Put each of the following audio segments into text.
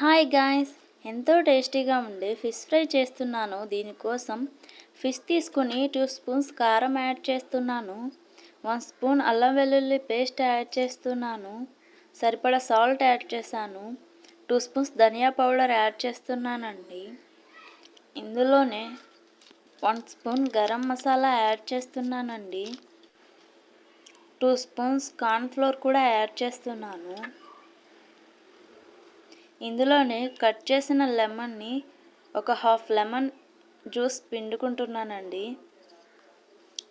Hi guys. ఎంతో టేస్టీగా ఉండే ఫిష్ ఫ్రై చేస్తున్నాను. దీనికోసం ఫిష్ తీసుకుని టూ స్పూన్స్ కారం యాడ్ చేస్తున్నాను. వన్ స్పూన్ అల్లం వెల్లుల్లి పేస్ట్ యాడ్ చేస్తున్నాను. సరిపడా సాల్ట్ యాడ్ చేశాను. టూ స్పూన్స్ ధనియా పౌడర్ యాడ్ చేస్తున్నానండి. ఇందులోనే one spoon garam masala add చేస్తున్నానండి. టూ స్పూన్స్ కార్న్ఫ్లోర్ కూడా యాడ్ చేస్తున్నాను. ఇందులోనే కట్ చేసిన లెమన్ని ఒక హాఫ్ లెమన్ జ్యూస్ పిండుకుంటున్నానండి.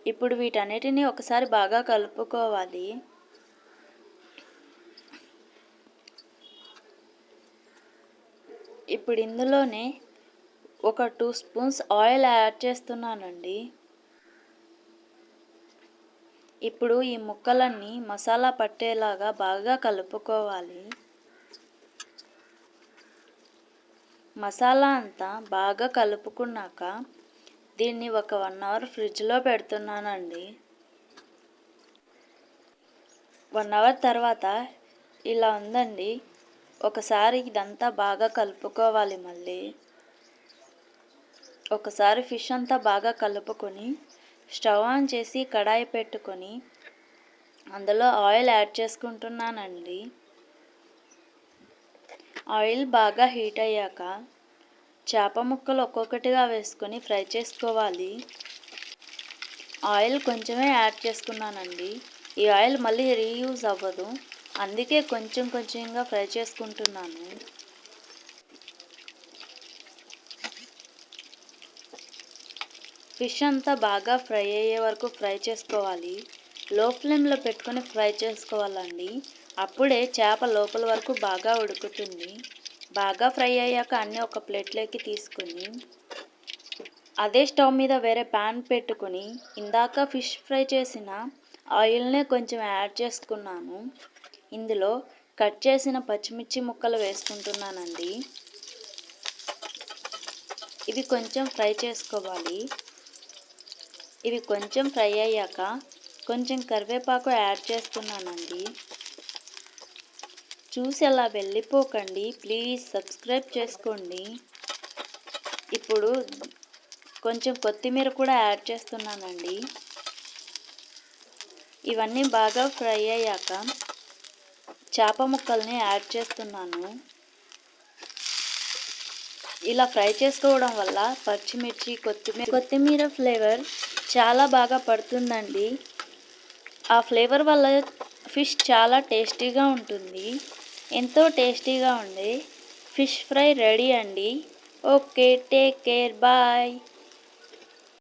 ఇప్పుడు వీటన్నిటిని ఒకసారి బాగా కలుపుకోవాలి. ఇప్పుడు ఇందులోనే ఒక టూ స్పూన్స్ ఆయిల్ యాడ్ చేస్తున్నానండి. ఇప్పుడు ఈ ముక్కలన్నీ మసాలా పట్టేలాగా బాగా కలుపుకోవాలి. మసాలా అంతా బాగా కలుపుకున్నాక దీన్ని ఒక వన్ అవర్ ఫ్రిడ్జ్లో పెడుతున్నానండి. వన్ అవర్ తర్వాత ఇలా ఉందండి. ఒకసారి ఇదంతా బాగా కలుపుకోవాలి మళ్ళీ. ఒకసారి ఫిష్ అంతా బాగా కలుపుకొని స్టవ్ ఆన్ చేసి కడాయి పెట్టుకొని అందులో ఆయిల్ యాడ్ చేసుకుంటున్నానండి. ఆయిల్ బాగా హీట్ అయ్యాక చేప ముక్కలు ఒక్కొక్కటిగా వేసుకొని ఫ్రై చేసుకోవాలి. ఆయిల్ కొంచెమే యాడ్ చేసుకున్నానండి. ఈ ఆయిల్ మళ్ళీ రీయూజ్ అవ్వదు. అందుకే కొంచెం కొంచెంగా ఫ్రై చేసుకుంటున్నాను. ఫిష్ అంతా బాగా ఫ్రై అయ్యే వరకు ఫ్రై చేసుకోవాలి. లో ఫ్లేమ్లో పెట్టుకొని ఫ్రై చేసుకోవాలండి. అప్పుడే చేప లోపల వరకు బాగా ఉడుకుతుంది. బాగా ఫ్రై అయ్యాక అన్నీ ఒక ప్లేట్లోకి తీసుకుని అదే స్టవ్ మీద వేరే ప్యాన్ పెట్టుకుని ఇందాక ఫిష్ ఫ్రై చేసిన ఆయిల్నే కొంచెం యాడ్ చేసుకున్నాను. ఇందులో కట్ చేసిన పచ్చిమిర్చి ముక్కలు వేసుకుంటున్నానండి. ఇవి కొంచెం ఫ్రై చేసుకోవాలి. ఇవి కొంచెం ఫ్రై అయ్యాక కొంచెం కరివేపాకు యాడ్ చేస్తున్నానండి. చూసి అలా వెళ్ళిపోకండి. ప్లీజ్ సబ్స్క్రైబ్ చేసుకోండి. ఇప్పుడు కొంచెం కొత్తిమీర కూడా యాడ్ చేస్తున్నానండి. ఇవన్నీ బాగా ఫ్రై అయ్యాక చేప ముక్కల్ని యాడ్ చేస్తున్నాను. ఇలా ఫ్రై చేసుకోవడం వల్ల పచ్చిమిర్చి కొత్తిమీర కొత్తిమీర ఫ్లేవర్ చాలా బాగా పడుతుందండి. ఆ ఫ్లేవర్ వల్ల ఫిష్ చాలా టేస్టీగా ఉంటుంది. ఎంతో టేస్టీగా ఉండే ఫిష్ ఫ్రై రెడీ అండి. Okay take care bye.